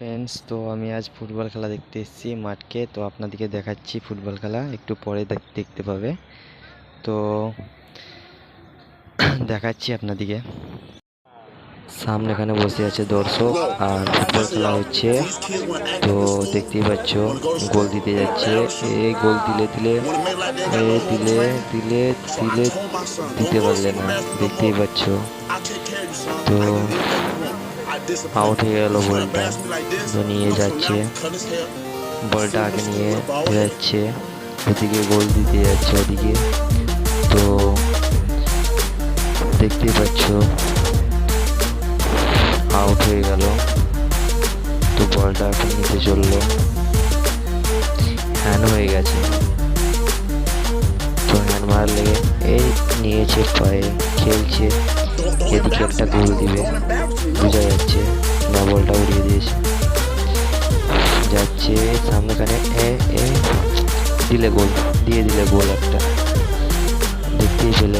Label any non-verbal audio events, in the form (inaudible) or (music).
Friends তো আমি আজ ফুটবল খেলা দেখতে এসেছি মাঠকে। তো আপনাদেরকে দেখাচ্ছি ফুটবল খেলা, একটু পরে দেখতে পাবে। তো (coughs) দেখাচ্ছি আপনাদেরকে। সামনে এখানে বসে আছে দর্শক, আর ফুটবল খেলা হচ্ছে। তো দেখতেই পাচ্ছ, গোল দিতে যাচ্ছে। এ গোল দিলে দিলে এ দিলে দিলে দিলে দিতে পারলে না, দেখতেই পাচ্ছ। তো আউট হয়ে গেল বলটা। নিয়ে যাচ্ছে। বলটা আগে নিয়ে যাচ্ছে। ওদিকে গোল দিতে যাচ্ছে ওদিকে। তো দেখতেই পাচ্ছ আউট হয়ে গেল। তো বলটা নিতে চলল। হ্যান্ড হয়ে গেছে। তো হ্যান্ড মারার লেগে এই নিয়েছে পায়ে খেলছে। এদিকে একটা গোল দিবে। বোঝা যাচ্ছে সামনেখানে এ এ দিলে গোল দিয়ে দিলে গোল একটা। দেখতেই পেলে।